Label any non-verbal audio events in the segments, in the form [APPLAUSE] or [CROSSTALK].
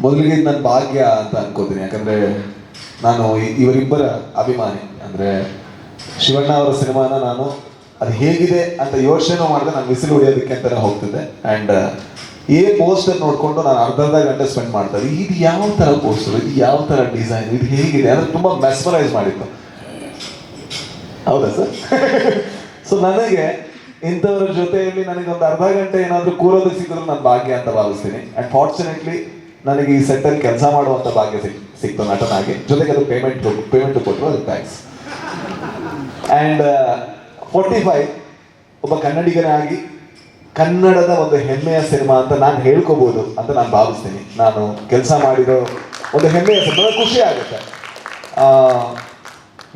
ಮೊದಲಿಗೆ ಇದು ನನ್ನ ಭಾಗ್ಯ ಅಂತ ಅನ್ಕೋತೀನಿ. ಯಾಕಂದ್ರೆ ನಾನು ಇವರಿಬ್ಬರ ಅಭಿಮಾನಿ. ಅಂದ್ರೆ ಶಿವಣ್ಣ ಅವರ ಸಿನಿಮಾನ ನಾನು ಅದು ಹೇಗಿದೆ ಅಂತ ಯೋಚನೆ ಮಾಡಿದ್ರೆ ನಾನು ಬಿಸಿಲು ಹೊಡೆಯೋದಕ್ಕೆ ಅಂತಾನೆ ಹೋಗ್ತಿದ್ದೆ. ಅಂಡ್ ಏ ಪೋಸ್ಟರ್ ನೋಡ್ಕೊಂಡು ನಾನು ಅರ್ಧ ಗಂಟೆ ಸ್ಪೆಂಡ್ ಮಾಡ್ತಾ ಇದು ಯಾವ ತರ ಪೋಸ್ಟರ್ ಇದು ಯಾವ ತರ ಡಿಸೈನ್ ಇದು ಹೇಗಿದೆ? ಅಂದ್ರೆ ತುಂಬಾ ಮೆಸ್ಮರೈಸ್ ಮಾಡಿತ್ತು. ಹೌದಾ ಸರ್ ಸೊ [LAUGHS] ನನಗೆ ಇಂಥವ್ರ ಜೊತೆಯಲ್ಲಿ ನನಗೆ ಒಂದು ಅರ್ಧ ಗಂಟೆ ಏನಾದರೂ ಕೂರೋದಕ್ಕೆ ಸಿಕ್ಕಿದ್ರೆ ನನ್ನ ಭಾಗ್ಯ ಅಂತ ಭಾವಿಸ್ತೀನಿ. ಅಂಡ್ ಫಾರ್ಚುನೇಟ್ಲಿ ನನಗೆ ಈ ಸೆಟ್ಟಲ್ಲಿ ಕೆಲಸ ಮಾಡುವಂಥ ಭಾಗ್ಯ ಸಿಕ್, ಸಿಕ್ತು ನಟನಾಗಿ ಜೊತೆಗೆ ಅದು ಪೇಮೆಂಟ್ ಪೇಮೆಂಟ್ ಕೊಟ್ಟರು ಅದಕ್ಕೆ ಥ್ಯಾಂಕ್ಸ್ ಆ್ಯಂಡ್ ಫೋರ್ಟಿ ಫೈವ್ ಒಬ್ಬ ಕನ್ನಡಿಗನಾಗಿ ಕನ್ನಡದ ಒಂದು ಹೆಮ್ಮೆಯ ಸಿನಿಮಾ ಅಂತ ನಾನು ಹೇಳ್ಕೋಬಹುದು ಅಂತ ನಾನು ಭಾವಿಸ್ತೀನಿ. ನಾನು ಕೆಲಸ ಮಾಡಿರೋ ಒಂದು ಹೆಮ್ಮೆಯ ಸಿನಿಮಾ, ಖುಷಿ ಆಗುತ್ತೆ.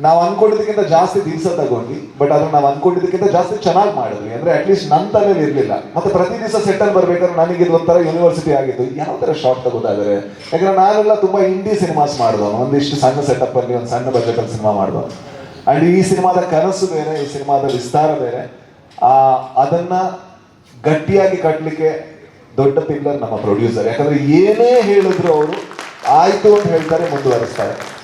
ನಾವು ಅನ್ಕೊಂಡಿದ್ದಕ್ಕಿಂತ ಜಾಸ್ತಿ ದಿವಸ ತಗೊಂಡ್ವಿ ಬಟ್ ಅದನ್ನ ನಾವು ಅನ್ಕೊಂಡಿದ್ದಕ್ಕಿಂತ ಜಾಸ್ತಿ ಚೆನ್ನಾಗಿ ಮಾಡಿದ್ವಿ. ಅಂದ್ರೆ ಅಟ್ಲೀಸ್ಟ್ ನನ್ನ ತಲೆಯಲ್ಲಿ ಇರಲಿಲ್ಲ. ಮತ್ತೆ ಪ್ರತಿ ದಿವಸ ಸೆಟ್ಟಲ್ ಬರ್ಬೇಕಾದ್ರೆ ನನಗೆ ಇದು ಒಂಥರ ಯೂನಿವರ್ಸಿಟಿ ಆಗಿತ್ತು. ಯಾವ ತರ ಶಾರ್ಟ್ ತಗೋದಾದ್ರೆ ಯಾಕಂದ್ರೆ ನಾನೆಲ್ಲ ತುಂಬಾ ಹಿಂದಿ ಸಿನಿಮಾಸ್ ಮಾಡಿದವನು ಒಂದಿಷ್ಟು ಸಣ್ಣ ಸೆಟಪ್ ಅಲ್ಲಿ, ಒಂದು ಸಣ್ಣ ಬಜೆಟ್ ಅಲ್ಲಿ ಸಿನಿಮಾ ಮಾಡಿದವನು ಅಂಡ್ ಈ ಸಿನಿಮಾದ ಕನಸು ಬೇರೆ, ಈ ಸಿನಿಮಾದ ವಿಸ್ತಾರ ಬೇರೆ. ಆ, ಅದನ್ನ ಗಟ್ಟಿಯಾಗಿ ಕಟ್ಟಲಿಕ್ಕೆ ದೊಡ್ಡ ಪಿಲ್ಲರ್ ನಮ್ಮ ಪ್ರೊಡ್ಯೂಸರ್ ಯಾಕಂದ್ರೆ ಏನೇ ಹೇಳಿದ್ರು ಅವರು ಆಯ್ತು ಅಂತ ಹೇಳ್ತಾರೆ, ಮುಂದುವರಿಸ್ತಾರೆ.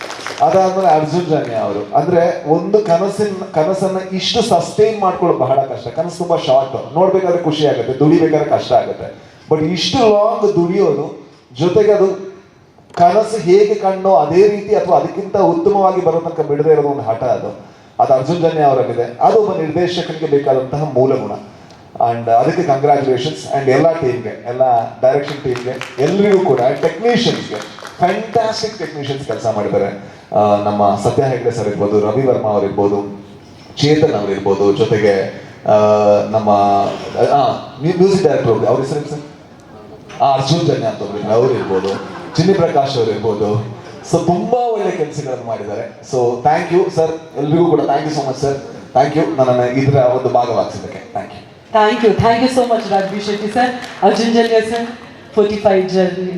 ಅದಾದ್ಮೇಲೆ ಅರ್ಜುನ್ ಜನ್ಯ ಅವರು. ಅಂದ್ರೆ ಒಂದು ಕನಸಿನ, ಕನಸನ್ನ ಇಷ್ಟು ಸಸ್ಟೈನ್ ಮಾಡ್ಕೊಳ್ಳೋದು ಬಹಳ ಕಷ್ಟ. ಕನಸು ತುಂಬಾ ಶಾರ್ಟ್ ನೋಡ್ಬೇಕಾದ್ರೆ ಖುಷಿ ಆಗುತ್ತೆ, ದುಡಿಬೇಕಾದ್ರೆ ಕಷ್ಟ ಆಗುತ್ತೆ. ಬಟ್ ಇಷ್ಟು ಲಾಂಗ್ ದುಡಿಯೋದು ಜೊತೆಗೆ ಅದು ಕನಸು ಹೇಗೆ ಕಣ್ಣೋ ಅದೇ ರೀತಿ ಅಥವಾ ಅದಕ್ಕಿಂತ ಉತ್ತಮವಾಗಿ ಬರೋ ತನಕ ಬಿಡದೇ ಇರೋದು ಒಂದು ಹಠ ಅದು. ಅದು ಅರ್ಜುನ್ ಜನ್ಯ ಅವರಲ್ಲಿದೆ. ಅದು ಒಬ್ಬ ನಿರ್ದೇಶಕನಿಗೆ ಬೇಕಾದಂತಹ ಮೂಲ ಗುಣ. ಅಂಡ್ ಅದಕ್ಕೆ ಕಂಗ್ರ್ಯಾಚುಲೇಷನ್ಸ್ ಅಂಡ್ ಎಲ್ಲ ಟೀಮ್ಗೆ ಎಲ್ಲ ಡೈರೆಕ್ಷನ್ ಟೀಮ್ಗೆ ಎಲ್ರಿಗೂ ಕೂಡ ಟೆಕ್ನಿಷಿಯನ್ಸ್ಗೆ ಫ್ಯಾಂಟಾಸ್ಟಿಕ್ ಟೆಕ್ನಿಷಿಯನ್ಸ್ ಕೆಲಸ ಮಾಡಿದ್ದಾರೆ. ನಮ್ಮ ಸತ್ಯ ಹೆಗ್ಡೆ ಸರ್ ಇರ್ಬೋದು, ರವಿ ವರ್ಮ ಅವರಿರ್ಬೋದು ಚೇತನ್ ಅವರಿರ್ಬೋದು ಜೊತೆಗೆ ನಮ್ಮ ಮ್ಯೂಸಿಕ್ ಡೈರೆಕ್ಟರ್ ಅವ್ರ ಹೆಸರು ಅರ್ಜುನ್ ಜನ್ಯ ಅಂತ ಒಬ್ಬರು ಅವ್ರು ಇರ್ಬೋದು. ಚಿನ್ನಿ ಪ್ರಕಾಶ್ ಅವರು ಇರ್ಬೋದು. ಸೊ ತುಂಬಾ ಒಳ್ಳೆ ಕೆಲಸಗಳನ್ನು ಮಾಡಿದ್ದಾರೆ. ಸೊ ಥ್ಯಾಂಕ್ ಯು ಸರ್ ಎಲ್ರಿಗೂ ಕೂಡ thank you so much sir thank you ನನ್ನ ಇದರ ಒಂದು ಭಾಗವಾಗಿಸಿದ್ದಕ್ಕೆ. Thank you thank you thank you so much Raj Shetty sir Arjun Janya sir forty five journey.